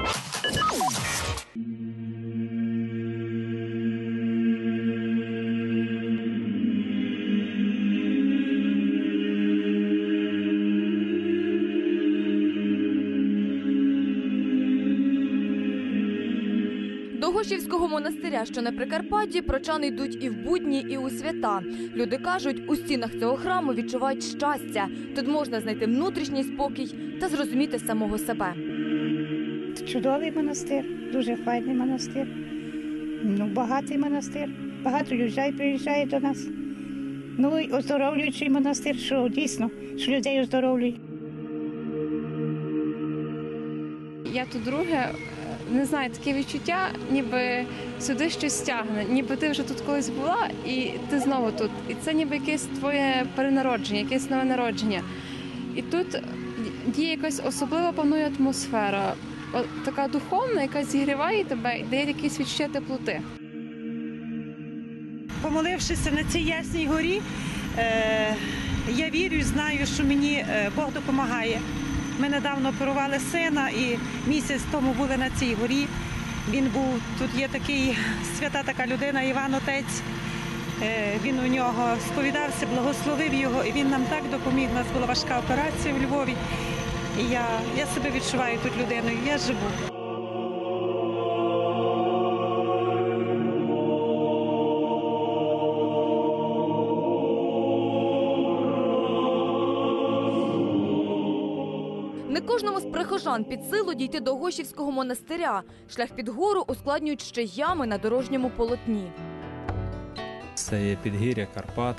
До Гошівського монастиря, що на Прикарпатті, прочани йдуть і в будні, і у свята. Люди кажуть, у стінах цього храму відчувають щастя. Тут можна знайти внутрішній спокій та зрозуміти самого себе. Чудовий монастир, дуже файний монастир. Ну, багатий монастир. Багато людей приїжджає до нас. Ну і оздоровлюючий монастир, що дійсно, що людей оздоровлює. Я тут друге, е, не знаю, таке відчуття, ніби сюди щось тягне, ніби ти вже тут колись була, і ти знову тут. І це ніби якесь твоє перенародження, якесь нове народження. І тут діє якась особлива панує атмосфера, така духовна, яка зігріває тебе і дає якесь відчуття теплоти. Помолившися на цій ясній горі, е, я вірю і знаю, що мені е, Бог допомагає. Ми недавно оперували сина і місяць тому були на цій горі. Він був тут є такий свята така людина, Іван Отець. Е, Він у нього сповідався, благословив його, і він нам так допоміг. У нас була важка операція в Львові. І я, я себе відчуваю тут людиною. Я живу. Не кожному з прихожан під силу дійти до Гошівського монастиря. Шлях під гору ускладнюють ще ями на дорожньому полотні. Це є підгір'я Карпат.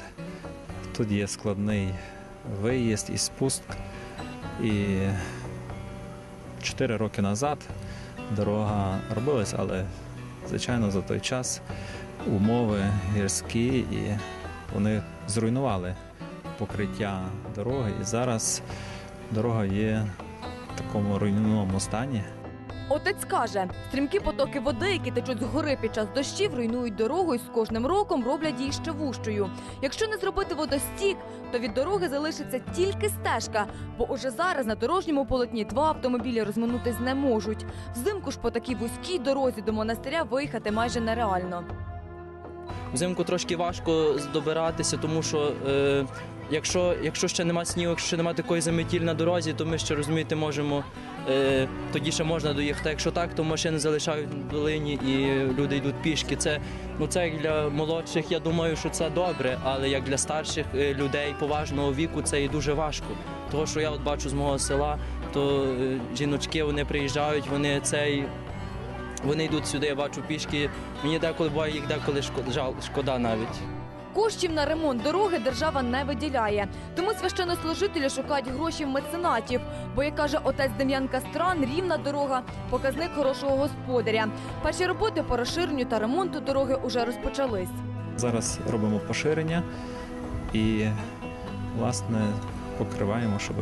Тут є складний виїзд і спуск. І чотири роки назад дорога робилась, але звичайно за той час умови гірські і вони зруйнували покриття дороги. І зараз дорога є в такому руйнівному стані. Отець каже, стрімкі потоки води, які течуть з гори під час дощів, руйнують дорогу і з кожним роком роблять її ще вущою. Якщо не зробити водостік, то від дороги залишиться тільки стежка, бо уже зараз на дорожньому полотні два автомобілі розминутись не можуть. Взимку ж по такій вузькій дорозі до монастиря виїхати майже нереально. Взимку трошки важко добиратися, тому що е, якщо, якщо ще нема снігу, якщо ще немає такої заметіль на дорозі, то ми ще розумієте, можемо е, тоді ще можна доїхати. Якщо так, то машини залишають в долині і люди йдуть пішки. Це ну це як для молодших. Я думаю, що це добре, але як для старших е, людей поважного віку це і дуже важко. Того, що я от бачу з мого села, то е, жіночки вони приїжджають, вони цей. Вони йдуть сюди, я бачу пішки. Мені деколи буває їх деколи шкода, навіть. Коштів на ремонт дороги держава не виділяє. Тому священнослужителі шукають гроші в меценатів. Бо, як каже отець Дем'ян Кастран, рівна дорога показник хорошого господаря. Перші роботи по розширенню та ремонту дороги уже розпочались. Зараз робимо поширення і, власне, покриваємо, щоб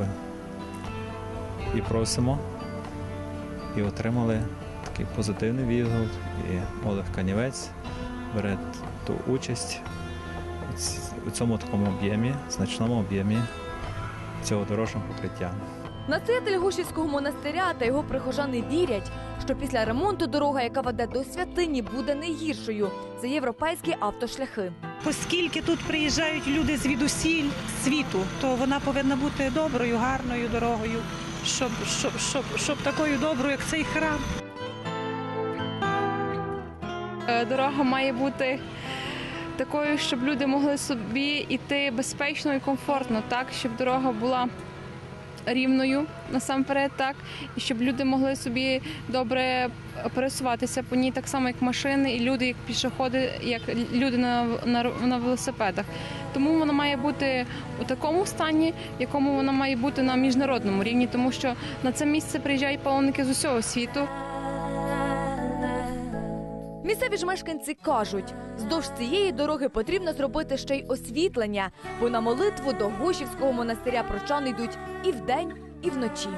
і просимо, і отримали такий позитивний відгук. І Олег Канівець бере ту участь у цьому такому об'ємі, значному об'ємі цього дорожнього покриття. Настоятель Гушівського монастиря та його прихожани вірять, що після ремонту дорога, яка веде до святині, буде не гіршою за європейські автошляхи. Оскільки тут приїжджають люди звідусіль світу, то вона повинна бути доброю, гарною дорогою, щоб, щоб, щоб, щоб такою доброю, як цей храм. Е, Дорога має бути такою, щоб люди могли собі йти безпечно і комфортно, так щоб дорога була рівною насамперед, так і щоб люди могли собі добре пересуватися по ній, так само як машини, і люди, як пішоходи, як люди на, на, на велосипедах. Тому вона має бути у такому стані, в якому вона має бути на міжнародному рівні, тому що на це місце приїжджають паломники з усього світу. Місцеві ж мешканці кажуть, здовж цієї дороги потрібно зробити ще й освітлення, бо на молитву до Гошівського монастиря прочани йдуть і вдень, і вночі.